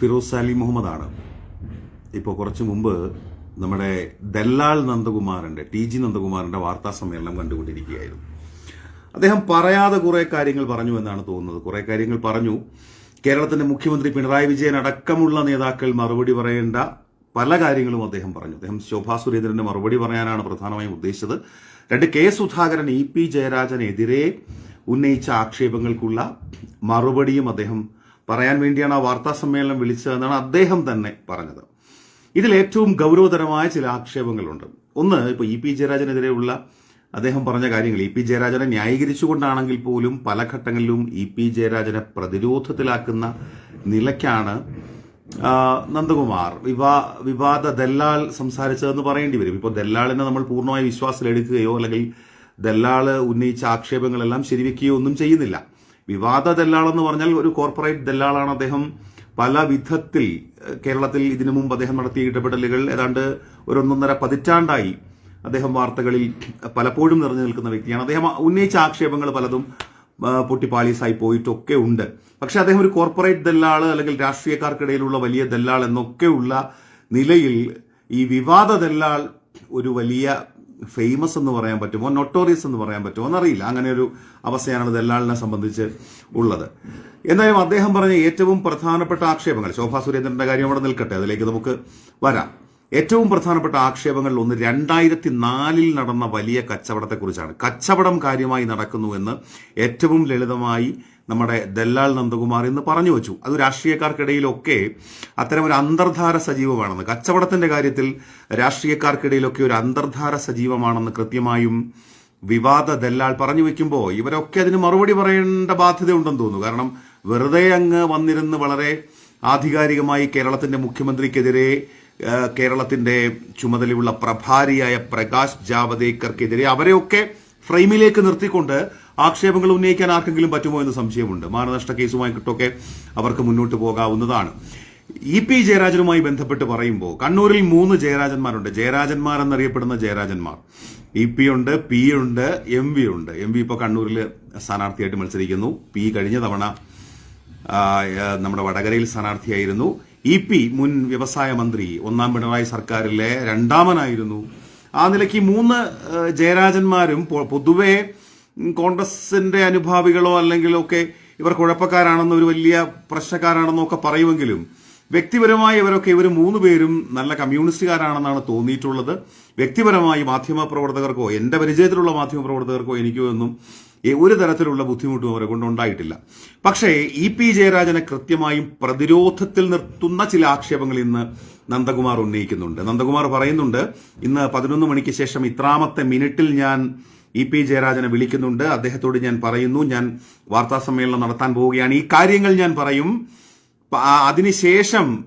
ഫിറോസ് അലി മുഹമ്മദാണ്. ഇപ്പോൾ കുറച്ച് മുമ്പ് നമ്മുടെ ദല്ലാൽ നന്ദകുമാറിന്റെ ടി ജി നന്ദകുമാറിന്റെ വാർത്താ സമ്മേളനം കണ്ടുകൊണ്ടിരിക്കുകയായിരുന്നു. അദ്ദേഹം പറയാതെ കുറേ കാര്യങ്ങൾ പറഞ്ഞു എന്നാണ് തോന്നുന്നത്. കുറേ കാര്യങ്ങൾ പറഞ്ഞു. കേരളത്തിന്റെ മുഖ്യമന്ത്രി പിണറായി വിജയൻ അടക്കമുള്ള നേതാക്കൾ മറുപടി പറയേണ്ട പല കാര്യങ്ങളും അദ്ദേഹം പറഞ്ഞു. അദ്ദേഹം ശോഭാ സുരേന്ദ്രന്റെ മറുപടി പറയാനാണ് പ്രധാനമായും ഉദ്ദേശിച്ചത്. രണ്ട് കെ സുധാകരൻ ഇ പി ജയരാജനെതിരെ ഉന്നയിച്ച ആക്ഷേപങ്ങൾക്കുള്ള മറുപടിയും അദ്ദേഹം പറയാൻ വേണ്ടിയാണ് ആ വാർത്താ സമ്മേളനം വിളിച്ചതെന്നാണ് അദ്ദേഹം തന്നെ പറഞ്ഞത്. ഇതിൽ ഏറ്റവും ഗൗരവതരമായ ചില ആക്ഷേപങ്ങളുണ്ട്. ഒന്ന് ഇപ്പോൾ ഇ പി ജയരാജനെതിരെയുള്ള അദ്ദേഹം പറഞ്ഞ കാര്യങ്ങൾ. ഇ പി ജയരാജനെ ന്യായീകരിച്ചുകൊണ്ടാണെങ്കിൽ പോലും പല ഘട്ടങ്ങളിലും ഇ പി ജയരാജനെ പ്രതിരോധത്തിലാക്കുന്ന നിലയ്ക്കാണ് നന്ദകുമാർ. വിവാ വിവാദ ദല്ലാൽ സംസാരിച്ചതെന്ന് പറയേണ്ടി വരും. ഇപ്പോൾ ദല്ലാളിനെ നമ്മൾ പൂർണമായി വിശ്വാസത്തിലെടുക്കുകയോ അല്ലെങ്കിൽ ദല്ലാൾ ഉന്നയിച്ച ആക്ഷേപങ്ങളെല്ലാം ശരിവെക്കുകയോ ഒന്നും ചെയ്യുന്നില്ല. വിവാദ ദല്ലാളെന്ന് പറഞ്ഞാൽ ഒരു കോർപ്പറേറ്റ് ദല്ലാളാണ് അദ്ദേഹം. പല വിധത്തിൽ കേരളത്തിൽ ഇതിനു മുമ്പ് അദ്ദേഹം നടത്തിയ ഇടപെടലുകൾ ഏതാണ്ട് ഒരു ഒന്നൊന്നര പതിറ്റാണ്ടായി അദ്ദേഹം വാർത്തകളിൽ പലപ്പോഴും നിറഞ്ഞു നിൽക്കുന്ന വ്യക്തിയാണ്. അദ്ദേഹം ഉന്നയിച്ച ആക്ഷേപങ്ങൾ പലതും പൊട്ടിപ്പാളീസായി പോയിട്ടൊക്കെ ഉണ്ട്. പക്ഷെ അദ്ദേഹം ഒരു കോർപ്പറേറ്റ് ദല്ലാൾ അല്ലെങ്കിൽ രാഷ്ട്രീയക്കാർക്കിടയിലുള്ള വലിയ ദല്ലാൾ എന്നൊക്കെയുള്ള നിലയിൽ ഈ വിവാദ ദല്ലാൾ ഒരു വലിയ ഫേമസ് എന്ന് പറയാൻ പറ്റുമോ നൊട്ടോറിയസ് എന്ന് പറയാൻ പറ്റുമോ എന്നറിയില്ല. അങ്ങനെ ഒരു അവസ്ഥയാണ് ദല്ലാളിനെ സംബന്ധിച്ച് ഉള്ളത്. എന്തായാലും അദ്ദേഹം പറഞ്ഞ ഏറ്റവും പ്രധാനപ്പെട്ട ആക്ഷേപങ്ങൾ ശോഭാ സുരേന്ദ്രന്റെ കാര്യം അവിടെ നിൽക്കട്ടെ അതിലേക്ക് നമുക്ക് വരാം. ഏറ്റവും പ്രധാനപ്പെട്ട ആക്ഷേപങ്ങളിൽ ഒന്ന് രണ്ടായിരത്തി നാലിൽ നടന്ന വലിയ കച്ചവടത്തെക്കുറിച്ചാണ്. കച്ചവടം കാര്യമായി നടക്കുന്നുവെന്ന് ഏറ്റവും ലളിതമായി നമ്മുടെ ദല്ലാൽ നന്ദകുമാർ ഇന്ന് പറഞ്ഞു വെച്ചു. അത് രാഷ്ട്രീയക്കാർക്കിടയിലൊക്കെ അത്തരം ഒരു അന്തർധാര സജീവമാണെന്ന്. കച്ചവടത്തിന്റെ കാര്യത്തിൽ രാഷ്ട്രീയക്കാർക്കിടയിലൊക്കെ ഒരു അന്തർധാര സജീവമാണെന്ന് കൃത്യമായും വിവാദ ദല്ലാൾ പറഞ്ഞു വെക്കുമ്പോൾ ഇവരൊക്കെ അതിന് മറുപടി പറയേണ്ട ബാധ്യതയുണ്ടെന്ന് തോന്നുന്നു. കാരണം വെറുതെ അങ്ങ് വന്നിരുന്ന് വളരെ ആധികാരികമായി കേരളത്തിന്റെ മുഖ്യമന്ത്രിക്കെതിരെ കേരളത്തിന്റെ ചുമതലയുള്ള പ്രഭാരിയായ പ്രകാശ് ജാവദേക്കർക്കെതിരെ അവരെയൊക്കെ ഫ്രെയിമിലേക്ക് നിർത്തിക്കൊണ്ട് ആക്ഷേപങ്ങൾ ഉന്നയിക്കാൻ ആർക്കെങ്കിലും പറ്റുമോ എന്ന് സംശയമുണ്ട്. മാനനഷ്ട കേസുമായിട്ടൊക്കെ അവർക്ക് മുന്നോട്ട് പോകാവുന്നതാണ്. ഇ പി ജയരാജനുമായി ബന്ധപ്പെട്ട് പറയുമ്പോൾ കണ്ണൂരിൽ മൂന്ന് ജയരാജന്മാരുണ്ട്. ജയരാജന്മാർ എന്നറിയപ്പെടുന്ന ജയരാജന്മാർ. ഇ പി ഉണ്ട് പി ഉണ്ട് എം വി ഉണ്ട്. എം വി ഇപ്പോൾ കണ്ണൂരിൽ സ്ഥാനാർത്ഥിയായിട്ട് മത്സരിക്കുന്നു. പി കഴിഞ്ഞ തവണ നമ്മുടെ വടകരയിൽ സ്ഥാനാർത്ഥിയായിരുന്നു. ഇ പി മുൻ വ്യവസായ മന്ത്രി ഒന്നാം പിണറായി സർക്കാരിലെ രണ്ടാമനായിരുന്നു. ആ നിലയ്ക്ക് മൂന്ന് ജയരാജന്മാരും പൊതുവെ കോൺഗ്രസിന്റെ അനുഭാവികളോ അല്ലെങ്കിൽ ഒക്കെ ഇവർ കുഴപ്പക്കാരാണെന്നോ ഒരു വലിയ പ്രശ്നക്കാരാണെന്നോ ഒക്കെ പറയുമെങ്കിലും വ്യക്തിപരമായി ഇവരൊക്കെ ഇവർ മൂന്ന് പേരും നല്ല കമ്മ്യൂണിസ്റ്റുകാരാണെന്നാണ് തോന്നിയിട്ടുള്ളത്. വ്യക്തിപരമായി മാധ്യമ പ്രവർത്തകർക്കോ എന്റെ പരിചയത്തിലുള്ള മാധ്യമ പ്രവർത്തകർക്കോ എനിക്കോ ഒന്നും ഒരു തരത്തിലുള്ള ബുദ്ധിമുട്ടും അവരെ കൊണ്ടുണ്ടായിട്ടില്ല പക്ഷേ ഇ പി ജയരാജനെ കൃത്യമായും പ്രതിരോധത്തിൽ നിർത്തുന്ന ചില ആക്ഷേപങ്ങൾ ഇന്ന് നന്ദകുമാർ ഉന്നയിക്കുന്നുണ്ട്. നന്ദകുമാർ പറയുന്നുണ്ട് ഇന്ന് പതിനൊന്ന് മണിക്ക് ശേഷം ഇത്രാമത്തെ മിനിറ്റിൽ ഞാൻ ഇ പി ജയരാജനെ വിളിക്കുന്നുണ്ട്. അദ്ദേഹത്തോട് ഞാൻ പറയുന്നു ഞാൻ വാർത്താ സമ്മേളനം നടത്താൻ പോവുകയാണ്. ഈ കാര്യങ്ങൾ ഞാൻ പറയും. അതിനുശേഷം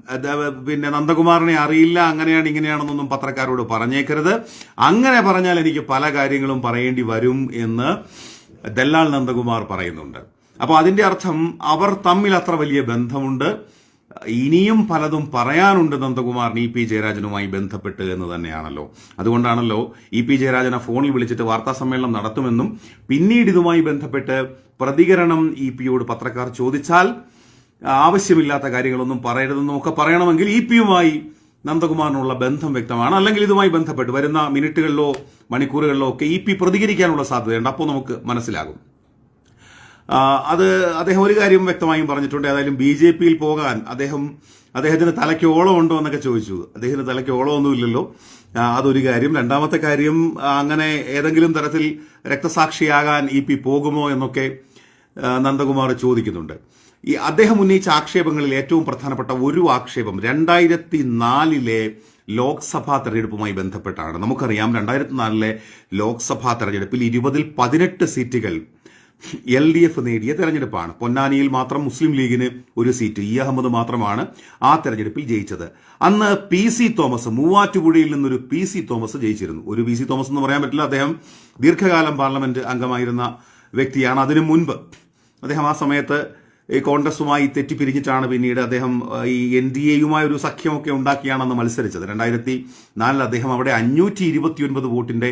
പിന്നെ നന്ദകുമാറിനെ അറിയില്ല അങ്ങനെയാണ് ഇങ്ങനെയാണെന്നൊന്നും പത്രക്കാരോട് പറഞ്ഞേക്കരുത്. അങ്ങനെ പറഞ്ഞാൽ എനിക്ക് പല കാര്യങ്ങളും പറയേണ്ടി വരും എന്ന് ദല്ലാൽ നന്ദകുമാർ പറയുന്നുണ്ട്. അപ്പോൾ അതിന്റെ അർത്ഥം അവർ തമ്മിൽ അത്ര വലിയ ബന്ധമുണ്ട്. ഇനിയും പലതും പറയാനുണ്ട് നന്ദകുമാറിന് ഇ പി ജയരാജനുമായി ബന്ധപ്പെട്ട് എന്ന് തന്നെയാണല്ലോ. അതുകൊണ്ടാണല്ലോ ഇ പി ജയരാജനെ ഫോണിൽ വിളിച്ചിട്ട് വാർത്താ സമ്മേളനം നടത്തുമെന്നും പിന്നീട് ഇതുമായി ബന്ധപ്പെട്ട് പ്രതികരണം ഇ പിയോട് പത്രക്കാർ ചോദിച്ചാൽ ആവശ്യമില്ലാത്ത കാര്യങ്ങളൊന്നും പറയരുതെന്നും ഒക്കെ പറയണമെങ്കിൽ ഇ പിയുമായി നന്ദകുമാറിനുള്ള ബന്ധം വ്യക്തമാണ്. അല്ലെങ്കിൽ ഇതുമായി ബന്ധപ്പെട്ട് വരുന്ന മിനിറ്റുകളിലോ മണിക്കൂറുകളിലോ ഒക്കെ ഇ പി പ്രതികരിക്കാനുള്ള സാധ്യതയുണ്ട്. അപ്പോൾ നമുക്ക് മനസ്സിലാകും. അത് അദ്ദേഹം ഒരു കാര്യം വ്യക്തമായും പറഞ്ഞിട്ടുണ്ട്. ഏതായാലും ബി ജെ പിയിൽ പോകാൻ അദ്ദേഹം അദ്ദേഹത്തിന് തലയ്ക്ക് ഓളം ഉണ്ടോ എന്നൊക്കെ ചോദിച്ചു. അദ്ദേഹത്തിന് തലയ്ക്ക് ഓളമൊന്നുമില്ലല്ലോ. ഇല്ലല്ലോ അതൊരു കാര്യം. രണ്ടാമത്തെ കാര്യം അങ്ങനെ ഏതെങ്കിലും തരത്തിൽ രക്തസാക്ഷിയാകാൻ ഇ പി പോകുമോ എന്നൊക്കെ നന്ദകുമാർ ചോദിക്കുന്നുണ്ട്. ഈ അദ്ദേഹം ഉന്നയിച്ച ആക്ഷേപങ്ങളിൽ ഏറ്റവും പ്രധാനപ്പെട്ട ഒരു ആക്ഷേപം രണ്ടായിരത്തി നാലിലെ ലോക്സഭാ തെരഞ്ഞെടുപ്പുമായി ബന്ധപ്പെട്ടാണ്. നമുക്കറിയാം രണ്ടായിരത്തി നാലിലെ ലോക്സഭാ തെരഞ്ഞെടുപ്പിൽ ഇരുപതിൽ പതിനെട്ട് സീറ്റുകൾ എൽ ഡി എഫ് നേടിയ തെരഞ്ഞെടുപ്പാണ്. പൊന്നാനിയിൽ മാത്രം മുസ്ലിം ലീഗിന് ഒരു സീറ്റ്. ഇ അഹമ്മദ് മാത്രമാണ് ആ തെരഞ്ഞെടുപ്പിൽ ജയിച്ചത്. അന്ന് പി സി തോമസ് മൂവാറ്റുപുഴയിൽ നിന്നൊരു പി സി തോമസ് ജയിച്ചിരുന്നു. ഒരു പി സി തോമസ് എന്ന് പറയാൻ പറ്റില്ല. അദ്ദേഹം ദീർഘകാലം പാർലമെന്റ് അംഗമായിരുന്ന വ്യക്തിയാണ്. അതിനു മുൻപ് അദ്ദേഹം ആ സമയത്ത് ഈ കോൺഗ്രസുമായി തെറ്റിപ്പിരിഞ്ഞിട്ടാണ് പിന്നീട് അദ്ദേഹം ഈ എൻ ഡി എയുമായി ഒരു സഖ്യമൊക്കെ ഉണ്ടാക്കിയാണെന്ന് മത്സരിച്ചത്. രണ്ടായിരത്തി നാലിൽ അദ്ദേഹം അവിടെ അഞ്ഞൂറ്റി ഇരുപത്തിയൊൻപത് വോട്ടിന്റെ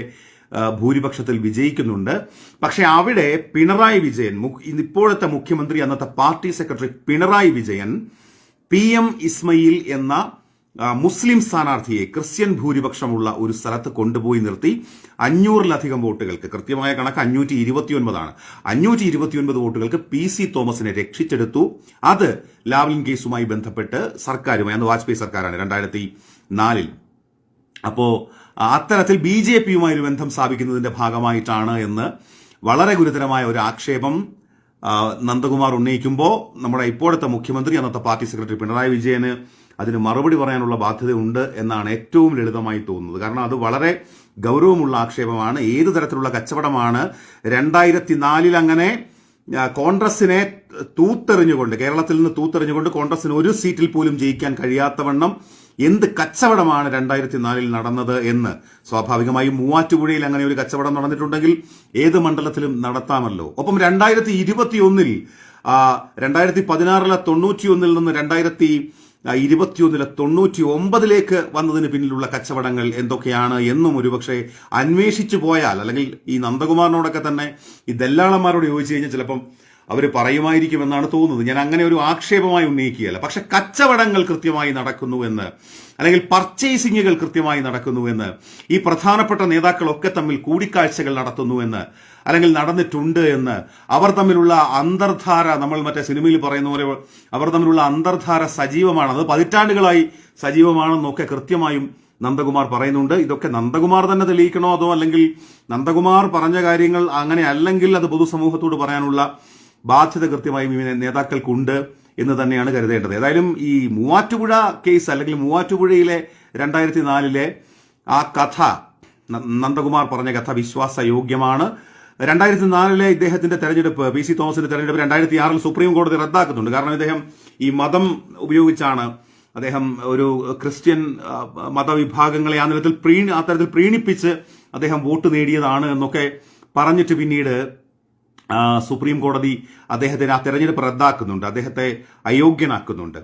ഭൂരിപക്ഷത്തിൽ വിജയിക്കുന്നുണ്ട്. പക്ഷെ അവിടെ പിണറായി വിജയൻ ഇപ്പോഴത്തെ മുഖ്യമന്ത്രി അന്നത്തെ party secretary Pinarayi Vijayan P M Ismail എന്ന മുസ്ലിം സ്ഥാനാർത്ഥിയെ ക്രിസ്ത്യൻ ഭൂരിപക്ഷമുള്ള ഒരു സ്ഥലത്ത് കൊണ്ടുപോയി നിർത്തി. അഞ്ഞൂറിലധികം വോട്ടുകൾക്ക് കൃത്യമായ കണക്ക് അഞ്ഞൂറ്റി ഇരുപത്തിയൊൻപതാണ് അഞ്ഞൂറ്റി ഇരുപത്തിയൊൻപത് വോട്ടുകൾക്ക് പി സി തോമസിനെ രക്ഷിച്ചെടുത്തു. അത് ലാവ്ലിൻ കേസുമായി ബന്ധപ്പെട്ട് സർക്കാരുമായി അന്ന് വാജ്പേയി സർക്കാരാണ് രണ്ടായിരത്തി നാലിൽ അപ്പോ അത്തരത്തിൽ ബി ജെ പിയുമായി ഒരു ബന്ധം സ്ഥാപിക്കുന്നതിന്റെ ഭാഗമായിട്ടാണ് എന്ന് വളരെ ഗുരുതരമായ ഒരു ആക്ഷേപം നന്ദകുമാർ ഉന്നയിക്കുമ്പോൾ നമ്മുടെ ഇപ്പോഴത്തെ മുഖ്യമന്ത്രി അന്നത്തെ പാർട്ടി സെക്രട്ടറി പിണറായി വിജയന് അതിന് മറുപടി പറയാനുള്ള ബാധ്യതയുണ്ട് എന്നാണ് ഏറ്റവും ലളിതമായി തോന്നുന്നത്. കാരണം അത് വളരെ ഗൗരവമുള്ള ആക്ഷേപമാണ്. ഏത് തരത്തിലുള്ള കച്ചവടമാണ്? രണ്ടായിരത്തി നാലിൽ അങ്ങനെ കോൺഗ്രസിനെ തൂത്തെറിഞ്ഞുകൊണ്ട് കേരളത്തിൽ നിന്ന് തൂത്തെറിഞ്ഞുകൊണ്ട് കോൺഗ്രസിന് ഒരു സീറ്റിൽ പോലും ജയിക്കാൻ കഴിയാത്തവണ്ണം എന്ത് കച്ചവടമാണ് രണ്ടായിരത്തി നാലിൽ നടന്നത് എന്ന്? സ്വാഭാവികമായും മൂവാറ്റുപുഴയിൽ അങ്ങനെ ഒരു കച്ചവടം നടന്നിട്ടുണ്ടെങ്കിൽ ഏത് മണ്ഡലത്തിലും നടത്താമല്ലോ. ഒപ്പം രണ്ടായിരത്തി ഇരുപത്തിയൊന്നിൽ രണ്ടായിരത്തി പതിനാറിലെ തൊണ്ണൂറ്റിയൊന്നിൽ നിന്ന് രണ്ടായിരത്തി ഇരുപത്തിയൊന്നിലെ തൊണ്ണൂറ്റി ഒമ്പതിലേക്ക് വന്നതിന് പിന്നിലുള്ള കച്ചവടങ്ങൾ എന്തൊക്കെയാണ് എന്നും ഒരുപക്ഷെ അന്വേഷിച്ചു പോയാൽ അല്ലെങ്കിൽ ഈ നന്ദകുമാറിനോടൊക്കെ തന്നെ ഈ ദല്ലാളന്മാരോട് ചോദിച്ചു കഴിഞ്ഞാൽ ചിലപ്പം അവർ പറയുമായിരിക്കുമെന്നാണ് തോന്നുന്നത്. ഞാൻ അങ്ങനെ ഒരു ആക്ഷേപമായി ഉന്നയിക്കുകയല്ല. പക്ഷെ കച്ചവടങ്ങൾ കൃത്യമായി നടക്കുന്നു എന്ന് അല്ലെങ്കിൽ പർച്ചേസിങ്ങുകൾ കൃത്യമായി നടക്കുന്നു എന്ന് ഈ പ്രധാനപ്പെട്ട നേതാക്കളൊക്കെ തമ്മിൽ കൂടിക്കാഴ്ചകൾ നടത്തുന്നു എന്ന് അല്ലെങ്കിൽ നടന്നിട്ടുണ്ട് എന്ന് അവർ തമ്മിലുള്ള അന്തർധാര നമ്മൾ മറ്റേ സിനിമയിൽ പറയുന്ന പോലെ അവർ തമ്മിലുള്ള അന്തർധാര സജീവമാണ്. അത് പതിറ്റാണ്ടുകളായി സജീവമാണെന്നൊക്കെ കൃത്യമായും നന്ദകുമാർ പറയുന്നുണ്ട്. ഇതൊക്കെ നന്ദകുമാർ തന്നെ തെളിയിക്കണോ അതോ അല്ലെങ്കിൽ നന്ദകുമാർ പറഞ്ഞ കാര്യങ്ങൾ അങ്ങനെ അല്ലെങ്കിൽ അത് പൊതുസമൂഹത്തോട് പറയാനുള്ള ബാധ്യത കൃത്യമായും ഇവനെ നേതാക്കൾക്കുണ്ട് എന്ന് തന്നെയാണ് കരുതേണ്ടത്. ഏതായാലും ഈ മൂവാറ്റുപുഴ കേസ് അല്ലെങ്കിൽ മൂവാറ്റുപുഴയിലെ രണ്ടായിരത്തി നാലിലെ ആ കഥ നന്ദകുമാർ പറഞ്ഞ കഥ വിശ്വാസയോഗ്യമാണ്. രണ്ടായിരത്തി നാലിലെ ഇദ്ദേഹത്തിന്റെ തെരഞ്ഞെടുപ്പ് പി സി തോമസിന്റെ തെരഞ്ഞെടുപ്പ് രണ്ടായിരത്തി ആറിൽ സുപ്രീം കോടതി റദ്ദാക്കുന്നുണ്ട്. കാരണം ഇദ്ദേഹം ഈ മതം ഉപയോഗിച്ചാണ് അദ്ദേഹം ഒരു ക്രിസ്ത്യൻ മതവിഭാഗങ്ങളെ ആ നിലത്തിൽ പ്രീണി ആ തരത്തിൽ പ്രീണിപ്പിച്ച് അദ്ദേഹം വോട്ട് നേടിയതാണ് എന്നൊക്കെ പറഞ്ഞിട്ട് പിന്നീട് സുപ്രീം കോടതി അദ്ദേഹത്തിന് ആ തെരഞ്ഞെടുപ്പ് റദ്ദാക്കുന്നുണ്ട്. അദ്ദേഹത്തെ അയോഗ്യനാക്കുന്നുണ്ട്.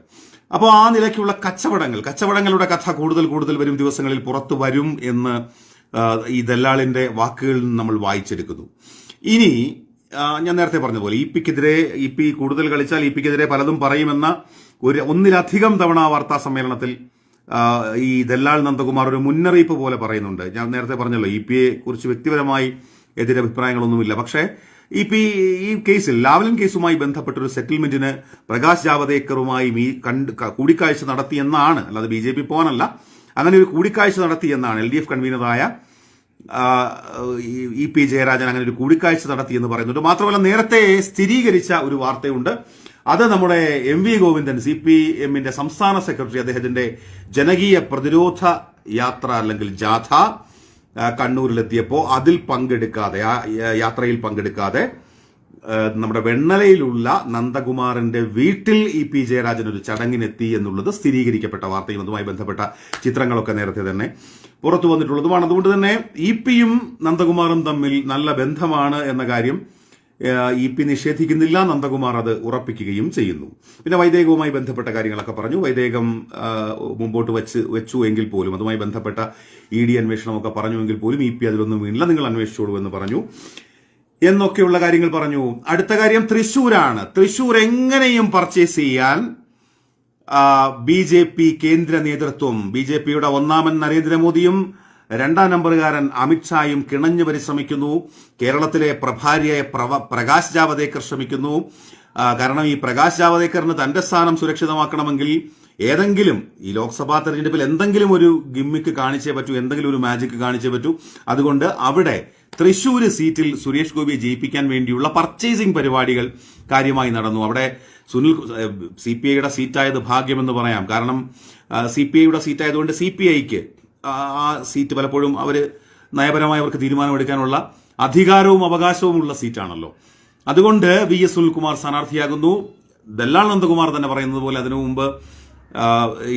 അപ്പോൾ ആ നിലയ്ക്കുള്ള കച്ചവടങ്ങൾ കച്ചവടങ്ങളുടെ കഥ കൂടുതൽ കൂടുതൽ വരും ദിവസങ്ങളിൽ പുറത്തു വരും എന്ന് ഈ ദല്ലാളിന്റെ വാക്കുകളിൽ നിന്ന് നമ്മൾ വായിച്ചെടുക്കുന്നു. ഇനി ഞാൻ നേരത്തെ പറഞ്ഞ പോലെ ഇ പിക്കെതിരെ ഇ പി കൂടുതൽ കളിച്ചാൽ ഇ പിക്കെതിരെ പലതും പറയുമെന്ന ഒരു ഒന്നിലധികം തവണ വാർത്താ സമ്മേളനത്തിൽ ഈ ദല്ലാൾ നന്ദകുമാർ ഒരു മുന്നറിയിപ്പ് പോലെ പറയുന്നുണ്ട്. ഞാൻ നേരത്തെ പറഞ്ഞല്ലോ ഇ പിയെ കുറിച്ച് വ്യക്തിപരമായി എതിരഭിപ്രായങ്ങളൊന്നുമില്ല. പക്ഷേ ഇ ഈ ഈ കേസിൽ ലാവലിൻ കേസുമായി ബന്ധപ്പെട്ട ഒരു സെറ്റിൽമെന്റിന് പ്രകാശ് ജാവദേക്കറുമായി മീ കണ്ട് കൂടിക്കാഴ്ച നടത്തിയെന്നാണ് അല്ലാതെ ബി ജെ പി പോകാനല്ല അങ്ങനെ ഒരു കൂടിക്കാഴ്ച നടത്തിയെന്നാണ് എൽ ഡി എഫ് കൺവീനറായ ഈ- ഇ പി ജയരാജൻ അങ്ങനെ ഒരു കൂടിക്കാഴ്ച നടത്തിയെന്ന് പറയുന്നുണ്ട് മാത്രമല്ല നേരത്തെ സ്ഥിരീകരിച്ച ഒരു വാർത്തയുണ്ട്. അത് നമ്മുടെ M V Govindan C P എമ്മിന്റെ സംസ്ഥാന സെക്രട്ടറി അദ്ദേഹത്തിന്റെ ജനകീയ പ്രതിരോധ യാത്ര അല്ലെങ്കിൽ ജാഥ കണ്ണൂരിലെത്തിയപ്പോൾ അതിൽ പങ്കെടുക്കാതെ ആ യാത്രയിൽ പങ്കെടുക്കാതെ നമ്മുടെ വെണ്ണലയിലുള്ള നന്ദകുമാറിന്റെ വീട്ടിൽ ഇ പി ജയരാജൻ ഒരു ചടങ്ങിനെത്തി എന്നുള്ളത് സ്ഥിരീകരിക്കപ്പെട്ട വാർത്തയും അതുമായി ബന്ധപ്പെട്ട ചിത്രങ്ങളൊക്കെ നേരത്തെ തന്നെ പുറത്തു വന്നിട്ടുള്ളതുമാണ്. അതുകൊണ്ട് തന്നെ ഇ പിയും നന്ദകുമാറും തമ്മിൽ നല്ല ബന്ധമാണ് എന്ന കാര്യം ഇ പി നിഷേധിക്കുന്നില്ല നന്ദകുമാർ അത് ഉറപ്പിക്കുകയും ചെയ്യുന്നു. പിന്നെ വൈദേകവുമായി ബന്ധപ്പെട്ട കാര്യങ്ങളൊക്കെ പറഞ്ഞു. വൈദേകം മുമ്പോട്ട് വെച്ച് വെച്ചു എങ്കിൽ പോലും അതുമായി ബന്ധപ്പെട്ട ഇ ഡി അന്വേഷണമൊക്കെ പറഞ്ഞുവെങ്കിൽ പോലും ഇ പി അതിലൊന്നും വീണില്ല. നിങ്ങൾ അന്വേഷിച്ചോളൂ എന്ന് പറഞ്ഞു. എന്നൊക്കെയുള്ള കാര്യങ്ങൾ പറഞ്ഞു. അടുത്ത കാര്യം തൃശൂരാണ്. തൃശൂർ എങ്ങനെയും പർച്ചേസ് ചെയ്യാൻ ബി ജെ പി കേന്ദ്ര നേതൃത്വം ബി ജെ പിയുടെ ഒന്നാമൻ നരേന്ദ്രമോദിയും രണ്ടാം നമ്പറുകാരൻ അമിത്ഷായും കിണഞ്ഞു പരിശ്രമിക്കുന്നു. കേരളത്തിലെ പ്രഭാരിയായ പ്രവ- പ്രകാശ് ജാവദേക്കർ ശ്രമിക്കുന്നു. കാരണം ഈ പ്രകാശ് ജാവദേക്കറിന് തന്റെ സ്ഥാനം സുരക്ഷിതമാക്കണമെങ്കിൽ ഏതെങ്കിലും ഈ ലോക്സഭാ തെരഞ്ഞെടുപ്പിൽ എന്തെങ്കിലും ഒരു ഗിമ്മിക്ക് കാണിച്ചേ പറ്റൂ എന്തെങ്കിലും ഒരു മാജിക് കാണിച്ചേ പറ്റൂ. അതുകൊണ്ട് അവിടെ തൃശൂര് സീറ്റിൽ സുരേഷ് ഗോപിയെ ജയിപ്പിക്കാൻ വേണ്ടിയുള്ള പർച്ചേസിംഗ് പരിപാടികൾ കാര്യമായി നടന്നു. അവിടെ സുനിൽ സി പി ഐയുടെ സീറ്റായത് ഭാഗ്യമെന്ന് പറയാം. കാരണം സി പി ഐയുടെ സീറ്റായതുകൊണ്ട് സി പി ഐക്ക് ആ സീറ്റ് പലപ്പോഴും അവർ നയപരമായി അവർക്ക് തീരുമാനമെടുക്കാനുള്ള അധികാരവും അവകാശവും ഉള്ള സീറ്റാണല്ലോ. അതുകൊണ്ട് വി എസ് സുനിൽകുമാർ സ്ഥാനാർത്ഥിയാകുന്നു. ദല്ലാൾ നന്ദകുമാർ തന്നെ പറയുന്നത് പോലെ അതിനു മുമ്പ്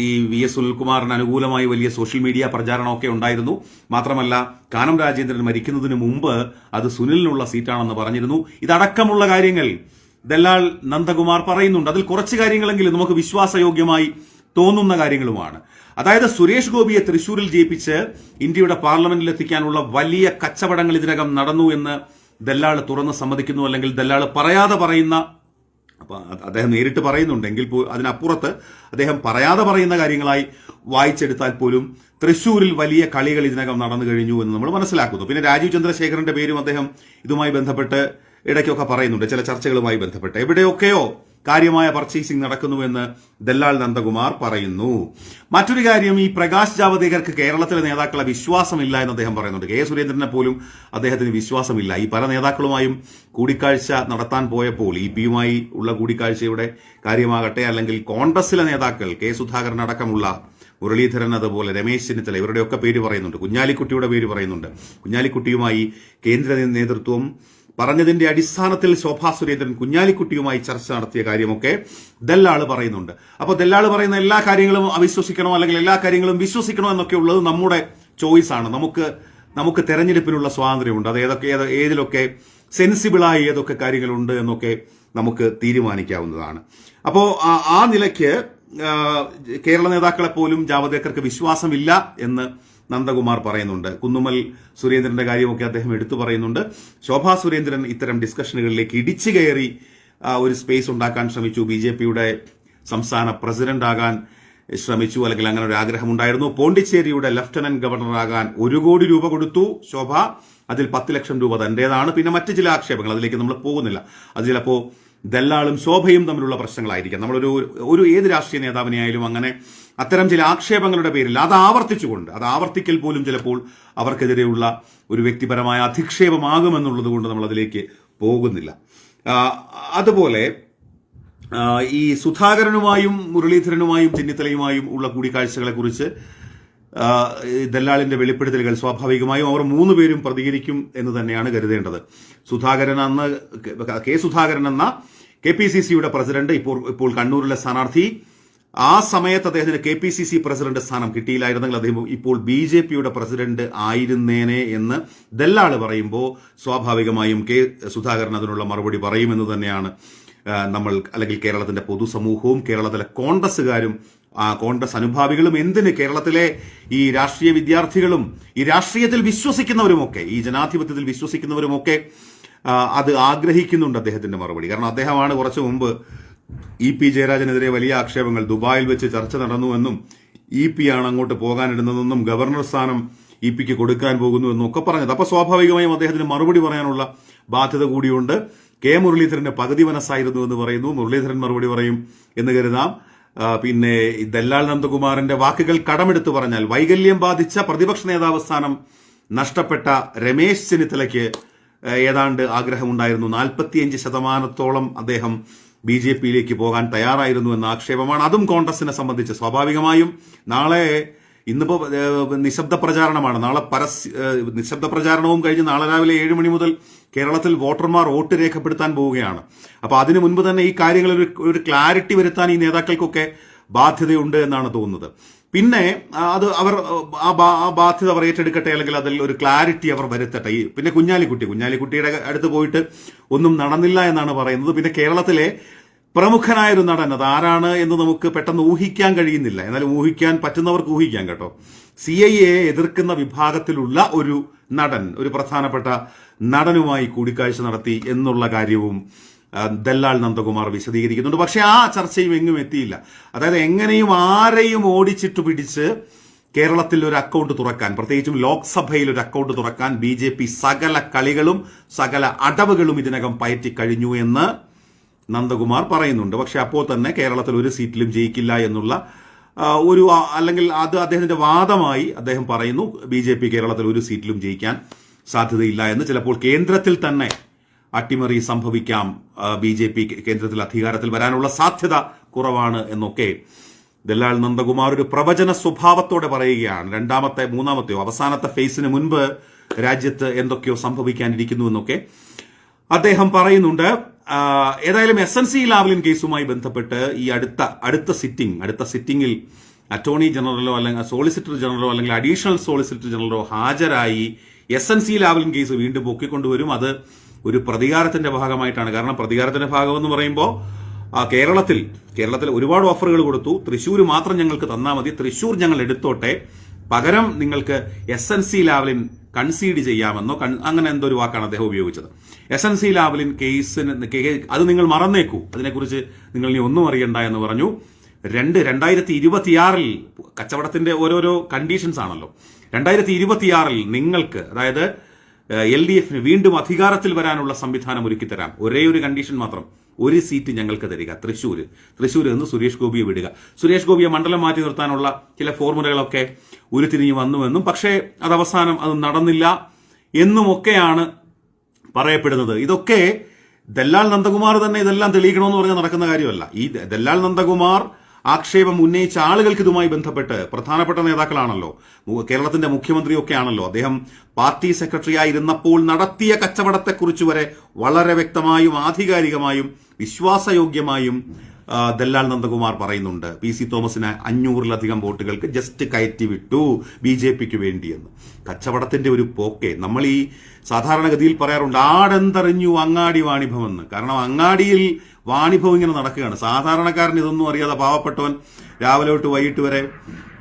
ഈ വി എസ് സുനിൽകുമാറിന് അനുകൂലമായി വലിയ സോഷ്യൽ മീഡിയ പ്രചാരണമൊക്കെ ഉണ്ടായിരുന്നു. മാത്രമല്ല കാനം രാജേന്ദ്രൻ മരിക്കുന്നതിന് മുമ്പ് അത് സുനിലിനുള്ള സീറ്റാണെന്ന് പറഞ്ഞിരുന്നു. ഇതടക്കമുള്ള കാര്യങ്ങൾ ദല്ലാൾ നന്ദകുമാർ പറയുന്നുണ്ട്. അതിൽ കുറച്ച് കാര്യങ്ങളെങ്കിലും നമുക്ക് വിശ്വാസയോഗ്യമായി തോന്നുന്ന കാര്യങ്ങളുമാണ്. അതായത് സുരേഷ് ഗോപിയെ തൃശൂരിൽ ജയിപ്പിച്ച് ഇന്ത്യയുടെ പാർലമെന്റിൽ എത്തിക്കാനുള്ള വലിയ കച്ചവടങ്ങൾ ഇതിനകം നടന്നു എന്ന് ദല്ലാൾ തുറന്ന് സമ്മതിക്കുന്നു അല്ലെങ്കിൽ ദല്ലാൾ പറയാതെ പറയുന്ന അദ്ദേഹം നേരിട്ട് പറയുന്നുണ്ടെങ്കിൽ അതിനപ്പുറത്ത് അദ്ദേഹം പറയാതെ പറയുന്ന കാര്യങ്ങളായി വായിച്ചെടുത്താൽ പോലും തൃശൂരിൽ വലിയ കളികൾ ഇതിനകം നടന്നു കഴിഞ്ഞു എന്ന് നമ്മൾ മനസ്സിലാക്കുന്നു. പിന്നെ രാജീവ് ചന്ദ്രശേഖരന്റെ പേരും അദ്ദേഹം ഇതുമായി ബന്ധപ്പെട്ട് ഇടയ്ക്കൊക്കെ പറയുന്നുണ്ട്. ചില ചർച്ചകളുമായി ബന്ധപ്പെട്ട്. എവിടെയൊക്കെയോ കാര്യമായ പർച്ചേസിംഗ് നടക്കുന്നുവെന്ന് ദല്ലാൽ നന്ദകുമാർ പറയുന്നു. മറ്റൊരു കാര്യം ഈ പ്രകാശ് ജാവദേക്കർക്ക് കേരളത്തിലെ നേതാക്കളെ വിശ്വാസമില്ല എന്ന് അദ്ദേഹം പറയുന്നുണ്ട്. കെ. സുരേന്ദ്രനെ പോലും അദ്ദേഹത്തിന് വിശ്വാസമില്ല. ഈ പല നേതാക്കളുമായും കൂടിക്കാഴ്ച നടത്താൻ പോയപ്പോൾ ഇ പിയുമായി ഉള്ള കൂടിക്കാഴ്ചയുടെ കാര്യമാകട്ടെ അല്ലെങ്കിൽ കോൺഗ്രസിലെ നേതാക്കൾ കെ. സുധാകരൻ അടക്കമുള്ള മുരളീധരൻ അതുപോലെ രമേശ് ചെന്നിത്തല ഇവരുടെയൊക്കെ പേര് പറയുന്നുണ്ട്. കുഞ്ഞാലിക്കുട്ടിയുടെ പേര് പറയുന്നുണ്ട്. കുഞ്ഞാലിക്കുട്ടിയുമായി കേന്ദ്ര നേതൃത്വം പറഞ്ഞതിന്റെ അടിസ്ഥാനത്തിൽ ശോഭാ സുരേന്ദ്രൻ കുഞ്ഞാലിക്കുട്ടിയുമായി ചർച്ച നടത്തിയ കാര്യമൊക്കെ ദല്ലാൾ പറയുന്നുണ്ട്. അപ്പോൾ ദല്ലാൾ പറയുന്ന എല്ലാ കാര്യങ്ങളും അവിശ്വസിക്കണോ അല്ലെങ്കിൽ എല്ലാ കാര്യങ്ങളും വിശ്വസിക്കണോ എന്നൊക്കെ ഉള്ളത് നമ്മുടെ ചോയ്സ് ആണ്. നമുക്ക് നമുക്ക് തെരഞ്ഞെടുപ്പിനുള്ള സ്വാതന്ത്ര്യമുണ്ട്. അത് ഏതൊക്കെ ഏത് ഏതിലൊക്കെ സെൻസിബിളായി ഏതൊക്കെ കാര്യങ്ങളുണ്ട് എന്നൊക്കെ നമുക്ക് തീരുമാനിക്കാവുന്നതാണ്. അപ്പോൾ ആ- നിലയ്ക്ക് കേരള നേതാക്കളെ പോലും ജാവദേക്കർക്ക് വിശ്വാസമില്ല എന്ന് നന്ദകുമാർ പറയുന്നുണ്ട്. കുന്നുമൽ സുരേന്ദ്രന്റെ കാര്യമൊക്കെ അദ്ദേഹം എടുത്തു പറയുന്നുണ്ട്. ശോഭാ സുരേന്ദ്രൻ ഇത്തരം ഡിസ്കഷനുകളിലേക്ക് ഇടിച്ചു കയറി ഒരു സ്പേസ് ഉണ്ടാക്കാൻ ശ്രമിച്ചു. ബി ജെ പിയുടെ സംസ്ഥാന പ്രസിഡന്റ് ആകാൻ ശ്രമിച്ചു. അല്ലെങ്കിൽ അങ്ങനെ ഒരു ആഗ്രഹമുണ്ടായിരുന്നു. പോണ്ടിച്ചേരിയുടെ ലഫ്റ്റനന്റ് ഗവർണറാകാൻ ഒരു കോടി രൂപ കൊടുത്തു ശോഭ. അതിൽ പത്ത് ലക്ഷം രൂപ തന്റേതാണ്. പിന്നെ മറ്റ് ചില ആക്ഷേപങ്ങൾ. അതിലേക്ക് നമ്മൾ പോകുന്നില്ല. അത് ചിലപ്പോ ദല്ലാളും ശോഭയും തമ്മിലുള്ള പ്രശ്നങ്ങളായിരിക്കാം. നമ്മളൊരു ഒരു ഏത് രാഷ്ട്രീയ നേതാവിനെ ആയാലും അങ്ങനെ അത്തരം ചില ആക്ഷേപങ്ങളുടെ പേരിൽ അത് ആവർത്തിച്ചുകൊണ്ട് അത് ആവർത്തിക്കൽ പോലും ചിലപ്പോൾ അവർക്കെതിരെയുള്ള ഒരു വ്യക്തിപരമായ അധിക്ഷേപമാകുമെന്നുള്ളത് കൊണ്ട് നമ്മൾ അതിലേക്ക് പോകുന്നില്ല അതുപോലെ ഈ സുധാകരനുമായും മുരളീധരനുമായും ചെന്നിത്തലയുമായും ഉള്ള കൂടിക്കാഴ്ചകളെ കുറിച്ച് ദല്ലാളിന്റെ വെളിപ്പെടുത്തലുകൾ സ്വാഭാവികമായും അവർ മൂന്ന് പേരും പ്രതികരിക്കും എന്ന് തന്നെയാണ് കരുതേണ്ടത്. സുധാകരൻ അന്ന് കെ സുധാകരൻ എന്ന കെ പി സി സിയുടെ പ്രസിഡന്റ് ഇപ്പോൾ ഇപ്പോൾ കണ്ണൂരിലെ സ്ഥാനാർത്ഥി. ആ സമയത്ത് അദ്ദേഹത്തിന് K P C C president സ്ഥാനം കിട്ടിയില്ലായിരുന്നെങ്കിൽ അദ്ദേഹം ഇപ്പോൾ ബി ജെ പിയുടെ പ്രസിഡന്റ് ആയിരുന്നേനെ എന്ന് ദല്ലാൾ പറയുമ്പോൾ സ്വാഭാവികമായും കെ സുധാകരൻ അതിനുള്ള മറുപടി പറയുമെന്ന് തന്നെയാണ് നമ്മൾ അല്ലെങ്കിൽ കേരളത്തിന്റെ പൊതുസമൂഹവും കേരളത്തിലെ കോൺഗ്രസ്സുകാരും കോൺഗ്രസ് അനുഭാവികളും എന്തിന് കേരളത്തിലെ ഈ രാഷ്ട്രീയ വിദ്യാർത്ഥികളും ഈ രാഷ്ട്രീയത്തിൽ വിശ്വസിക്കുന്നവരുമൊക്കെ ഈ ജനാധിപത്യത്തിൽ വിശ്വസിക്കുന്നവരുമൊക്കെ അത് ആഗ്രഹിക്കുന്നുണ്ട് അദ്ദേഹത്തിന്റെ മറുപടി. കാരണം അദ്ദേഹമാണ് കുറച്ചു മുമ്പ് ഇ പി ജയരാജനെതിരെ വലിയ ആക്ഷേപങ്ങൾ ദുബായിൽ വെച്ച് ചർച്ച നടന്നുവെന്നും ഇ പി ആണ് അങ്ങോട്ട് പോകാനിടുന്നതെന്നും ഗവർണർ സ്ഥാനം ഇ പിക്ക് കൊടുക്കാൻ പോകുന്നു എന്നും ഒക്കെ പറഞ്ഞത്. അപ്പൊ സ്വാഭാവികമായും അദ്ദേഹത്തിന് മറുപടി പറയാനുള്ള ബാധ്യത കൂടിയുണ്ട്. കെ മുരളീധരന്റെ പകുതി മനസ്സായിരുന്നു എന്ന് പറയുന്നു. മുരളീധരൻ മറുപടി പറയും എന്ന് കരുതാം. ആ, പിന്നെ ദല്ലാൽ നന്ദകുമാറിന്റെ വാക്കുകൾ കടമെടുത്തു പറഞ്ഞാൽ വൈകല്യം ബാധിച്ച പ്രതിപക്ഷ നേതാവ് സ്ഥാനം നഷ്ടപ്പെട്ട രമേശ് ചെന്നിത്തലയ്ക്ക് ഏതാണ്ട് ആഗ്രഹമുണ്ടായിരുന്നു. നാൽപ്പത്തിയഞ്ച് ശതമാനത്തോളം അദ്ദേഹം ബി ജെ പിയിലേക്ക് പോകാൻ തയ്യാറായിരുന്നു എന്ന ആക്ഷേപമാണ് അതും കോൺഗ്രസിനെ സംബന്ധിച്ച് സ്വാഭാവികമായും. നാളെ ഇന്നിപ്പോ നിശബ്ദ പ്രചാരണമാണ്. നാളെ പരസ്യ നിശബ്ദ പ്രചാരണവും കഴിഞ്ഞ് നാളെ രാവിലെ ഏഴ് മണി മുതൽ കേരളത്തിൽ വോട്ടർമാർ വോട്ട് രേഖപ്പെടുത്താൻ പോവുകയാണ്. അപ്പോൾ അതിനു മുൻപ് തന്നെ ഈ കാര്യങ്ങളിൽ ഒരു ക്ലാരിറ്റി വരുത്താൻ ഈ നേതാക്കൾക്കൊക്കെ ബാധ്യതയുണ്ട് എന്നാണ് തോന്നുന്നത്. പിന്നെ അത് അവർ ആ ബാധ്യത അവർ ഏറ്റെടുക്കട്ടെ അല്ലെങ്കിൽ അതിൽ ഒരു ക്ലാരിറ്റി അവർ വരുത്തട്ടെ. ഈ പിന്നെ കുഞ്ഞാലിക്കുട്ടി. കുഞ്ഞാലിക്കുട്ടിയുടെ അടുത്ത് പോയിട്ട് ഒന്നും നടന്നില്ല എന്നാണ് പറയുന്നത്. പിന്നെ കേരളത്തിലെ പ്രമുഖനായ ഒരു നടൻ അത്. ആരാണ് എന്ന് നമുക്ക് പെട്ടെന്ന് ഊഹിക്കാൻ കഴിയുന്നില്ല. എന്നാലും ഊഹിക്കാൻ പറ്റുന്നവർക്ക് ഊഹിക്കാം കേട്ടോ. സി ഐ എ എതിർക്കുന്ന വിഭാഗത്തിലുള്ള ഒരു നടൻ ഒരു പ്രധാനപ്പെട്ട നടനുമായി കൂടിക്കാഴ്ച നടത്തി എന്നുള്ള കാര്യവും ദല്ലാൽ നന്ദകുമാർ വിശദീകരിക്കുന്നുണ്ട്. പക്ഷേ ആ ചർച്ചയും എങ്ങും എത്തിയില്ല. അതായത് എങ്ങനെയും ആരെയും ഓടിച്ചിട്ട് പിടിച്ച് കേരളത്തിൽ ഒരു അക്കൗണ്ട് തുറക്കാൻ പ്രത്യേകിച്ചും ലോക്സഭയിൽ ഒരു അക്കൗണ്ട് തുറക്കാൻ ബി സകല കളികളും സകല അടവുകളും ഇതിനകം പയറ്റി കഴിഞ്ഞു എന്ന് നന്ദകുമാർ പറയുന്നുണ്ട്. പക്ഷെ അപ്പോൾ തന്നെ കേരളത്തിൽ ഒരു സീറ്റിലും ജയിക്കില്ല എന്നുള്ള ഒരു അല്ലെങ്കിൽ അത് അദ്ദേഹത്തിന്റെ വാദമായി അദ്ദേഹം പറയുന്നു ബി ജെ പി കേരളത്തിൽ ഒരു സീറ്റിലും ജയിക്കാൻ സാധ്യതയില്ല എന്ന്. ചിലപ്പോൾ കേന്ദ്രത്തിൽ തന്നെ അട്ടിമറി സംഭവിക്കാം. ബി ജെ പി കേന്ദ്രത്തിൽ അധികാരത്തിൽ വരാനുള്ള സാധ്യത കുറവാണ് എന്നൊക്കെ ദല്ലാൽ നന്ദകുമാർ ഒരു പ്രവചന സ്വഭാവത്തോടെ പറയുകയാണ്. രണ്ടാമത്തെ മൂന്നാമത്തെയോ അവസാനത്തെ ഫേസിന് മുൻപ് രാജ്യത്ത് എന്തൊക്കെയോ സംഭവിക്കാനിരിക്കുന്നു എന്നൊക്കെ അദ്ദേഹം പറയുന്നുണ്ട് ഏതായാലും എസ് എൻ സി ലാവ്ലിൻ കേസുമായി ബന്ധപ്പെട്ട് ഈ അടുത്ത അടുത്ത സിറ്റിംഗ് അടുത്ത സിറ്റിംഗിൽ അറ്റോർണി ജനറലോ അല്ലെങ്കിൽ സോളിസിറ്റർ ജനറലോ അല്ലെങ്കിൽ അഡീഷണൽ സോളിസിറ്റർ ജനറലോ ഹാജരായി S N C Lavalin case വീണ്ടും പൊക്കിക്കൊണ്ടുവരും. അത് ഒരു പ്രതികാരത്തിന്റെ ഭാഗമായിട്ടാണ്. കാരണം പ്രതികാരത്തിന്റെ ഭാഗം എന്ന് പറയുമ്പോൾ കേരളത്തിൽ കേരളത്തിൽ ഒരുപാട് ഓഫറുകൾ കൊടുത്തു. തൃശ്ശൂർ മാത്രം ഞങ്ങൾക്ക് തന്നാൽ മതി. തൃശ്ശൂർ ഞങ്ങൾ എടുത്തോട്ടെ. പകരം നിങ്ങൾക്ക് S N C Lavalin concede ചെയ്യാമെന്നോ കൺ- അങ്ങനെ എന്തോ ഒരു വാക്കാണ് അദ്ദേഹം ഉപയോഗിച്ചത്. എസ് എൻ സി ലാവലിൻ കേസിന് അത് നിങ്ങൾ മറന്നേക്കൂ. അതിനെക്കുറിച്ച് നിങ്ങൾ ഇനി ഒന്നും അറിയണ്ട എന്ന് പറഞ്ഞു. രണ്ട് രണ്ടായിരത്തി ഇരുപത്തിയാറിൽ കച്ചവടത്തിന്റെ ഓരോരോ കണ്ടീഷൻസ് ആണല്ലോ. രണ്ടായിരത്തി ഇരുപത്തിയാറിൽ നിങ്ങൾക്ക് അതായത് എൽ ഡി എഫിന് വീണ്ടും അധികാരത്തിൽ വരാനുള്ള സംവിധാനം ഒരുക്കി തരാം. ഒരേ ഒരു കണ്ടീഷൻ മാത്രം. ഒരു സീറ്റ് ഞങ്ങൾക്ക് തരിക. തൃശ്ശൂർ തൃശ്ശൂർ നിന്ന് സുരേഷ് ഗോപിയെ വിടുക. സുരേഷ് ഗോപിയെ മണ്ഡലം മാറ്റി നിർത്താനുള്ള ചില ഫോർമുലകളൊക്കെ ഉരുത്തിരിഞ്ഞ് വന്നുവെന്നും പക്ഷേ അത് അവസാനം അത് നടന്നില്ല എന്നുമൊക്കെയാണ് പറയപ്പെടുന്നത്. ഇതൊക്കെ ദല്ലാൽ നന്ദകുമാർ തന്നെ ഇതെല്ലാം തെളിയിക്കണമെന്ന് പറഞ്ഞാൽ നടക്കുന്ന കാര്യമല്ല. ഈ ദല്ലാൽ നന്ദകുമാർ ആക്ഷേപം ഉന്നയിച്ച ആളുകൾക്ക് ഇതുമായി ബന്ധപ്പെട്ട് പ്രധാനപ്പെട്ട നേതാക്കളാണല്ലോ. കേരളത്തിന്റെ മുഖ്യമന്ത്രിയൊക്കെ ആണല്ലോ അദ്ദേഹം പാർട്ടി സെക്രട്ടറി ആയിരുന്നപ്പോൾ നടത്തിയ കച്ചവടത്തെക്കുറിച്ച് വരെ വളരെ വ്യക്തമായും ആധികാരികമായും വിശ്വാസയോഗ്യമായും ദല്ലാൽ നന്ദകുമാർ പറയുന്നുണ്ട് പി സി തോമസിന് അഞ്ഞൂറിലധികം വോട്ടുകൾക്ക് ജസ്റ്റ് കയറ്റി വിട്ടു ബി ജെ പിക്ക് വേണ്ടിയെന്ന്. കച്ചവടത്തിന്റെ ഒരു പോക്കെ. നമ്മൾ ഈ സാധാരണഗതിയിൽ പറയാറുണ്ട് ആടെന്തറിഞ്ഞു അങ്ങാടി വാണിഭമെന്ന്. കാരണം അങ്ങാടിയിൽ വാണിഭം ഇങ്ങനെ നടക്കുകയാണ്. സാധാരണക്കാരൻ ഇതൊന്നും അറിയാതെ പാവപ്പെട്ടവൻ രാവിലെ തൊട്ട് വൈകിട്ട് വരെ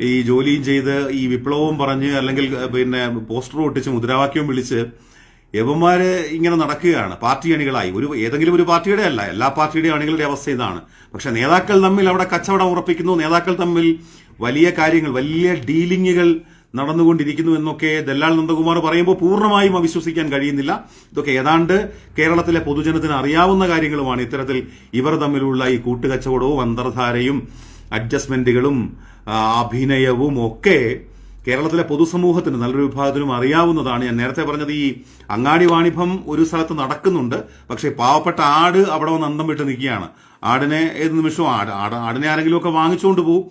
ഈ ജോലിയും ചെയ്ത് ഈ വിപ്ലവവും പറഞ്ഞ് അല്ലെങ്കിൽ പിന്നെ പോസ്റ്റർ ഒട്ടിച്ച് മുദ്രാവാക്യവും വിളിച്ച് യവന്മാര് ഇങ്ങനെ നടക്കുകയാണ്. പാർട്ടി അണികളായി. ഒരു ഏതെങ്കിലും ഒരു പാർട്ടിയുടെ അല്ല. എല്ലാ പാർട്ടിയുടെ അണികളുടെ അവസ്ഥ ഇതാണ്. പക്ഷെ നേതാക്കൾ തമ്മിൽ അവിടെ കച്ചവടം ഉറപ്പിക്കുന്നു. നേതാക്കൾ തമ്മിൽ വലിയ കാര്യങ്ങൾ വലിയ ഡീലിങ്ങുകൾ നടന്നുകൊണ്ടിരിക്കുന്നു എന്നൊക്കെ ദല്ലാൽ നന്ദകുമാർ പറയുമ്പോൾ പൂർണമായും അവിശ്വസിക്കാൻ കഴിയുന്നില്ല. ഇതൊക്കെ ഏതാണ്ട് കേരളത്തിലെ പൊതുജനത്തിന് അറിയാവുന്ന കാര്യങ്ങളുമാണ്. ഇത്തരത്തിൽ ഇവർ തമ്മിലുള്ള ഈ കൂട്ടുകച്ചവടവും അന്തർധാരയും അഡ്ജസ്റ്റ്മെന്റുകളും അഭിനയവും ഒക്കെ കേരളത്തിലെ പൊതുസമൂഹത്തിന് നല്ലൊരു വിഭാഗത്തിനും അറിയാവുന്നതാണ് ഞാൻ നേരത്തെ പറഞ്ഞത് ഈ അങ്ങാടി വാണിഭം ഒരു സ്ഥലത്ത് നടക്കുന്നുണ്ട്. പക്ഷേ പാവപ്പെട്ട ആട് അവിടെ വന്ന് അന്തം വിട്ട് നിൽക്കുകയാണ്. ആടിനെ ഏത് നിമിഷവും ആട് ആട് ആടിനെ ആരെങ്കിലും ഒക്കെ വാങ്ങിച്ചുകൊണ്ട് പോകും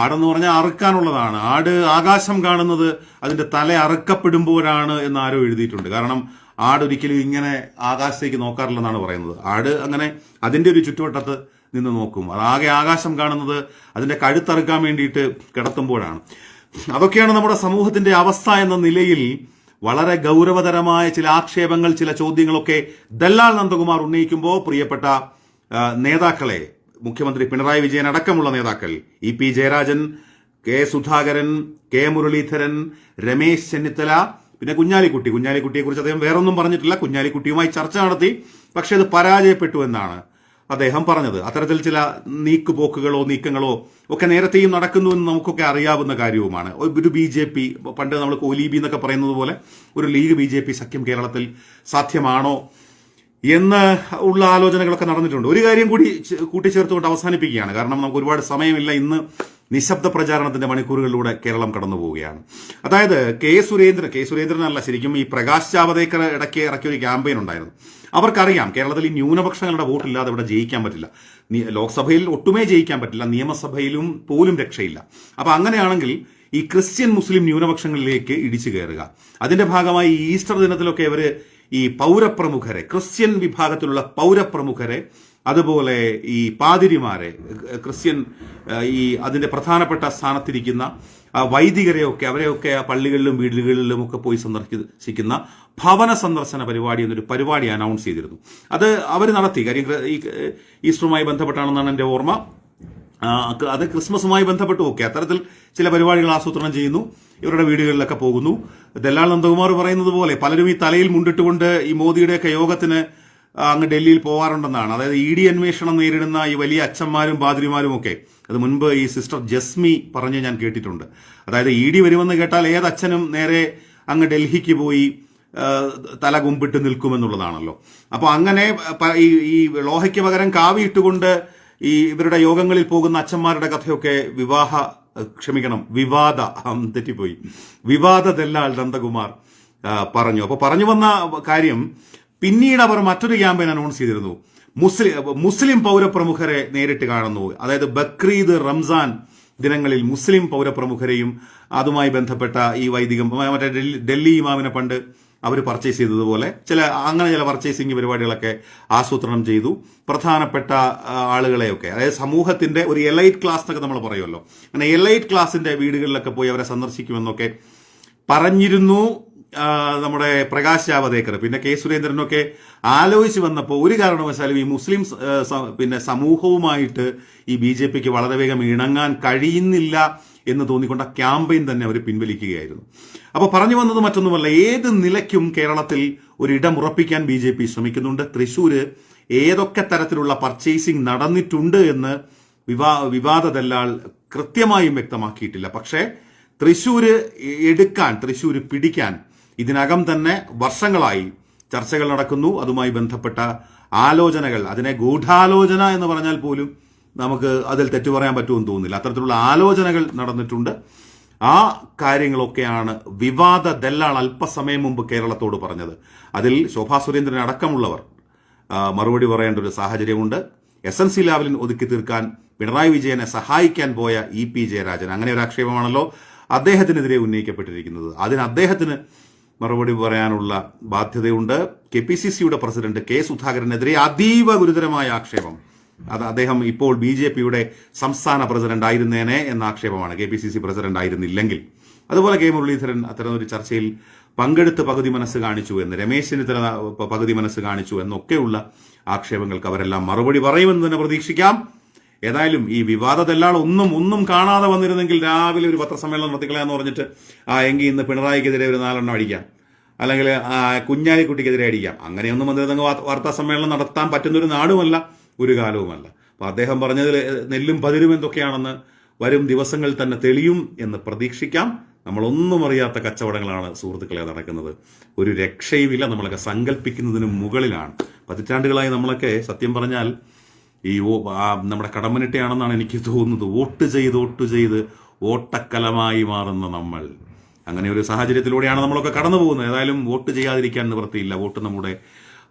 ആടെന്ന് പറഞ്ഞാൽ അറുക്കാനുള്ളതാണ്. ആട് ആകാശം കാണുന്നത് അതിന്റെ തല അറുക്കപ്പെടുമ്പോഴാണ് എന്ന് ആരോ എഴുതിയിട്ടുണ്ട്. കാരണം ആട് ഒരിക്കലും ഇങ്ങനെ ആകാശത്തേക്ക് നോക്കാറില്ലെന്നാണ് പറയുന്നത്. ആട് അങ്ങനെ അതിന്റെ ഒരു ചുറ്റുവട്ടത്ത് നിന്ന് നോക്കും. അതാകെ ആകാശം കാണുന്നത് അതിന്റെ കഴുത്തറുക്കാൻ വേണ്ടിയിട്ട് കിടത്തുമ്പോഴാണ്. അതൊക്കെയാണ് നമ്മുടെ സമൂഹത്തിന്റെ അവസ്ഥ എന്ന നിലയിൽ വളരെ ഗൗരവതരമായ ചില ആക്ഷേപങ്ങൾ ചില ചോദ്യങ്ങളൊക്കെ ദല്ലാൽ നന്ദകുമാർ ഉന്നയിക്കുമ്പോൾ പ്രിയപ്പെട്ട നേതാക്കളെ മുഖ്യമന്ത്രി പിണറായി വിജയൻ അടക്കമുള്ള നേതാക്കൾ E P Jayarajan K Sudhakaran K Muraleedharan Ramesh Chennithala പിന്നെ കുഞ്ഞാലിക്കുട്ടി. കുഞ്ഞാലിക്കുട്ടിയെ കുറിച്ച് അദ്ദേഹം വേറൊന്നും പറഞ്ഞിട്ടില്ല. കുഞ്ഞാലിക്കുട്ടിയുമായി ചർച്ച നടത്തി. പക്ഷെ അത് പരാജയപ്പെട്ടു എന്നാണ് അദ്ദേഹം പറഞ്ഞത്. അത്തരത്തിൽ ചില നീക്കുപോക്കുകളോ നീക്കങ്ങളോ ഒക്കെ നേരത്തെയും നടക്കുന്നു എന്ന് നമുക്കൊക്കെ അറിയാവുന്ന കാര്യവുമാണ്. ഒരു ബി ജെ പി പണ്ട് നമ്മൾ കോലീബി എന്നൊക്കെ പറയുന്നത് പോലെ ഒരു ലീഗ് ബി ജെ പി സഖ്യം കേരളത്തിൽ സാധ്യമാണോ എന്ന് ഉള്ള ആലോചനകളൊക്കെ നടന്നിട്ടുണ്ട്. ഒരു കാര്യം കൂടി കൂട്ടിച്ചേർത്തുകൊണ്ട് അവസാനിപ്പിക്കുകയാണ്. കാരണം നമുക്ക് ഒരുപാട് സമയമില്ല. ഇന്ന് നിശബ്ദ പ്രചാരണത്തിന്റെ മണിക്കൂറുകളിലൂടെ കേരളം കടന്നു പോവുകയാണ്. അതായത് കെ സുരേന്ദ്രൻ കെ സുരേന്ദ്രനല്ല ശരിക്കും ഈ പ്രകാശ് ജാവദേക്കർ ഇടയ്ക്ക് ഇറക്കിയ ഒരു ക്യാമ്പയിൻ ഉണ്ടായിരുന്നു. അവർക്കറിയാം കേരളത്തിൽ ഈ ന്യൂനപക്ഷങ്ങളുടെ വോട്ടില്ലാതെ ഇവിടെ ജയിക്കാൻ പറ്റില്ല. ലോക്സഭയിൽ ഒട്ടുമേ ജയിക്കാൻ പറ്റില്ല നിയമസഭയിലും പോലും രക്ഷയില്ല. അപ്പൊ അങ്ങനെയാണെങ്കിൽ ഈ ക്രിസ്ത്യൻ മുസ്ലിം ന്യൂനപക്ഷങ്ങളിലേക്ക് ഇടിച്ചു കയറുക. അതിന്റെ ഭാഗമായി ഈസ്റ്റർ ദിനത്തിലൊക്കെ ഇവർ ഈ പൗരപ്രമുഖരെ ക്രിസ്ത്യൻ വിഭാഗത്തിലുള്ള പൗരപ്രമുഖരെ അതുപോലെ ഈ പാതിരിമാരെ ക്രിസ്ത്യൻ ഈ അതിന്റെ പ്രധാനപ്പെട്ട സ്ഥാനത്തിരിക്കുന്ന വൈദികരെയൊക്കെ അവരെയൊക്കെ ആ പള്ളികളിലും വീടുകളിലും ഒക്കെ പോയി സന്ദർശിക്കുന്ന ഭവന സന്ദർശന പരിപാടി എന്നൊരു പരിപാടി അനൗൺസ് ചെയ്തിരുന്നു. അത് അവർ നടത്തി. കാര്യം ഈ ഈസ്റ്ററുമായി ബന്ധപ്പെട്ടാണെന്നാണ് എന്റെ ഓർമ്മ. അത് ക്രിസ്മസുമായി ബന്ധപ്പെട്ട്. ഒക്കെ അത്തരത്തിൽ ചില പരിപാടികൾ ആസൂത്രണം ചെയ്യുന്നു. ഇവരുടെ വീടുകളിലൊക്കെ പോകുന്നു. ദല്ലാൽ നന്ദകുമാർ പറയുന്നത് പോലെ പലരും ഈ തലയിൽ മുണ്ടിട്ടുകൊണ്ട് ഈ മോദിയുടെയൊക്കെ യോഗത്തിന് അങ്ങ് ഡൽഹിയിൽ പോവാറുണ്ടെന്നാണ്. അതായത് ഇ ഡി അന്വേഷണം നേരിടുന്ന ഈ വലിയ അച്ഛന്മാരും പാതിരിമാരും ഒക്കെ. അത് മുൻപ് ഈ സിസ്റ്റർ ജസ്മി പറഞ്ഞ് ഞാൻ കേട്ടിട്ടുണ്ട്. അതായത് ഇ ഡി വരുമെന്ന് കേട്ടാൽ ഏത് അച്ഛനും നേരെ അങ്ങ് ഡൽഹിക്ക് പോയി തല കുമ്പിട്ട് നിൽക്കുമെന്നുള്ളതാണല്ലോ. അപ്പൊ അങ്ങനെ ഈ ലോഹയ്ക്ക് പകരം കാവിയിട്ടുകൊണ്ട് ഈ ഇവരുടെ യോഗങ്ങളിൽ പോകുന്ന അച്ഛന്മാരുടെ കഥയൊക്കെ വിവാഹ ക്ഷമിക്കണം വിവാദ തെറ്റിപ്പോയി. വിവാദ ദല്ലാൽ നന്ദകുമാർ പറഞ്ഞു. അപ്പോൾ പറഞ്ഞു വന്ന കാര്യം പിന്നീട് അവർ മറ്റൊരു ക്യാമ്പയിൻ അനൗൺസ് ചെയ്തിരുന്നു. മുസ്ലിം മുസ്ലിം പൗരപ്രമുഖരെ നേരിട്ട് കാണുന്നു. അതായത് ബക്രീദ് റംസാൻ ദിനങ്ങളിൽ മുസ്ലിം പൗരപ്രമുഖരെയും അതുമായി ബന്ധപ്പെട്ട ഈ വൈദികം മറ്റേ ഡൽഹി ഇമാമിനെ പണ്ട് അവർ പർച്ചേസ് ചെയ്തതുപോലെ ചില അങ്ങനെ ചില പർച്ചേസിംഗ് പരിപാടികളൊക്കെ ആസൂത്രണം ചെയ്തു. പ്രധാനപ്പെട്ട ആളുകളെയൊക്കെ. അതായത് സമൂഹത്തിന്റെ ഒരു എലൈറ്റ് ക്ലാസ് എന്നൊക്കെ നമ്മൾ പറയുമല്ലോ. അങ്ങനെ എലൈറ്റ് ക്ലാസിന്റെ വീടുകളിലൊക്കെ പോയി അവരെ സന്ദർശിക്കുമെന്നൊക്കെ പറഞ്ഞിരുന്നു. നമ്മുടെ പ്രകാശ് ജാവദേക്കർ പിന്നെ കെ സുരേന്ദ്രനൊക്കെ ആലോചിച്ച് വന്നപ്പോൾ ഒരു കാരണവശാലും ഈ മുസ്ലിം പിന്നെ സമൂഹവുമായിട്ട് ഈ ബി ജെ പിക്ക് വളരെ വേഗം ഇണങ്ങാൻ കഴിയുന്നില്ല എന്ന് തോന്നിക്കൊണ്ട ക്യാമ്പയിൻ തന്നെ അവർ പിൻവലിക്കുകയായിരുന്നു. അപ്പോൾ പറഞ്ഞു വന്നത് മറ്റൊന്നുമല്ല ഏത് നിലയ്ക്കും കേരളത്തിൽ ഒരു ഇടം ഉറപ്പിക്കാൻ ബി ജെ പി ശ്രമിക്കുന്നുണ്ട്. തൃശ്ശൂര് ഏതൊക്കെ തരത്തിലുള്ള പർച്ചേസിംഗ് നടന്നിട്ടുണ്ട് എന്ന് വിവാ വിവാദ ദല്ലാൾ കൃത്യമായും വ്യക്തമാക്കിയിട്ടില്ല. പക്ഷേ തൃശ്ശൂര് എടുക്കാൻ തൃശ്ശൂര് പിടിക്കാൻ ഇതിനകം തന്നെ വർഷങ്ങളായി ചർച്ചകൾ നടക്കുന്നു. അതുമായി ബന്ധപ്പെട്ട ആലോചനകൾ. അതിനെ ഗൂഢാലോചന എന്ന് പറഞ്ഞാൽ പോലും നമുക്ക് അതിൽ തെറ്റു പറയാൻ പറ്റുമെന്ന് തോന്നുന്നില്ല. അത്തരത്തിലുള്ള ആലോചനകൾ നടന്നിട്ടുണ്ട്. ആ കാര്യങ്ങളൊക്കെയാണ് വിവാദ ദല്ലാൾ അല്പസമയം മുമ്പ് കേരളത്തോട് പറഞ്ഞത്. അതിൽ ശോഭാ സുരേന്ദ്രൻ അടക്കമുള്ളവർ മറുപടി പറയേണ്ട ഒരു സാഹചര്യമുണ്ട്. എസ് എൻ സി ലാവലിൻ ഒതുക്കി തീർക്കാൻ പിണറായി വിജയനെ സഹായിക്കാൻ പോയ ഇ പി ജയരാജൻ. അങ്ങനെ ഒരു ആക്ഷേപമാണല്ലോ അദ്ദേഹത്തിനെതിരെ ഉന്നയിക്കപ്പെട്ടിരിക്കുന്നത്. അതിന് അദ്ദേഹത്തിന് മറുപടി പറയാനുള്ള ബാധ്യതയുണ്ട്. കെ പി സി സിയുടെ പ്രസിഡന്റ് കെ സുധാകരനെതിരെ അതീവ ഗുരുതരമായ ആക്ഷേപം. അത് അദ്ദേഹം ഇപ്പോൾ ബി ജെ പിയുടെ സംസ്ഥാന പ്രസിഡന്റ് ആയിരുന്നേനെ എന്ന ആക്ഷേപമാണ് K P C C president ആയിരുന്നില്ലെങ്കിൽ അതുപോലെ കെ മുരളീധരൻ അത്തരമൊരു ചർച്ചയിൽ പങ്കെടുത്ത് പകുതി മനസ്സ് കാണിച്ചു എന്ന് രമേശ് ചെന്നിത്തല പ- പകുതി മനസ്സ് കാണിച്ചു എന്നൊക്കെയുള്ള ആക്ഷേപങ്ങൾക്ക് അവരെല്ലാം മറുപടി പറയുമെന്ന് തന്നെ പ്രതീക്ഷിക്കാം. ഏതായാലും ഈ വിവാദത്തെല്ലാം ഒന്നും ഒന്നും കാണാതെ വന്നിരുന്നെങ്കിൽ രാവിലെ ഒരു പത്രസമ്മേളനം നടത്തിക്കളയാന്ന് പറഞ്ഞിട്ട് ആ എങ്കിൽ ഇന്ന് പിണറായിക്കെതിരെ ഒരു നാലെണ്ണം അടിക്കാം. അല്ലെങ്കിൽ കുഞ്ഞാലിക്കുട്ടിക്കെതിരെ അടിക്കാം. അങ്ങനെയൊന്നും വന്നിരുന്നെങ്കിൽ വാർത്താ സമ്മേളനം നടത്താൻ പറ്റുന്ന ഒരു നാടുമല്ല ഒരു കാലവുമല്ല. അപ്പൊ അദ്ദേഹം പറഞ്ഞതിൽ നെല്ലും പതിരും എന്തൊക്കെയാണെന്ന് വരും ദിവസങ്ങളിൽ തന്നെ തെളിയും എന്ന് പ്രതീക്ഷിക്കാം. നമ്മളൊന്നും അറിയാത്ത കച്ചവടങ്ങളാണ് സുഹൃത്തുക്കളെ നടക്കുന്നത്. ഒരു രക്ഷയുമില്ല നമ്മളൊക്കെ സങ്കല്പിക്കുന്നതിന് മുകളിലാണ്. പതിറ്റാണ്ടുകളായി നമ്മളൊക്കെ സത്യം പറഞ്ഞാൽ ഈ നമ്മുടെ കടമ്പനിട്ടയാണെന്നാണ് എനിക്ക് തോന്നുന്നത്. വോട്ട് ചെയ്ത് വോട്ട് ചെയ്ത് ഓട്ടക്കലമായി മാറുന്ന നമ്മൾ. അങ്ങനെ ഒരു സാഹചര്യത്തിലൂടെയാണ് നമ്മളൊക്കെ കടന്നു പോകുന്നത്. ഏതായാലും വോട്ട് ചെയ്യാതിരിക്കാൻ നിവൃത്തിയില്ല. വോട്ട് നമ്മുടെ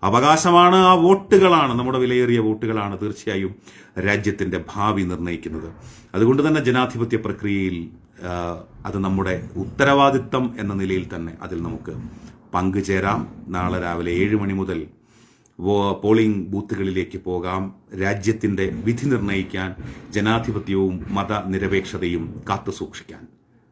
അവകാശമാണ്. ആ വോട്ടുകളാണ് നമ്മുടെ വിലയേറിയ വോട്ടുകളാണ് തീർച്ചയായും രാജ്യത്തിന്റെ ഭാവി നിർണയിക്കുന്നത്. അതുകൊണ്ട് തന്നെ ജനാധിപത്യ പ്രക്രിയയിൽ അത് നമ്മുടെ ഉത്തരവാദിത്തം എന്ന നിലയിൽ തന്നെ അതിൽ നമുക്ക് പങ്കുചേരാം. നാളെ രാവിലെ ഏഴ് മണി മുതൽ പോളിംഗ് ബൂത്തുകളിലേക്ക് പോകാം. രാജ്യത്തിന്റെ വിധി നിർണയിക്കാൻ ജനാധിപത്യവും മതനിരപേക്ഷതയും കാത്തുസൂക്ഷിക്കാൻ.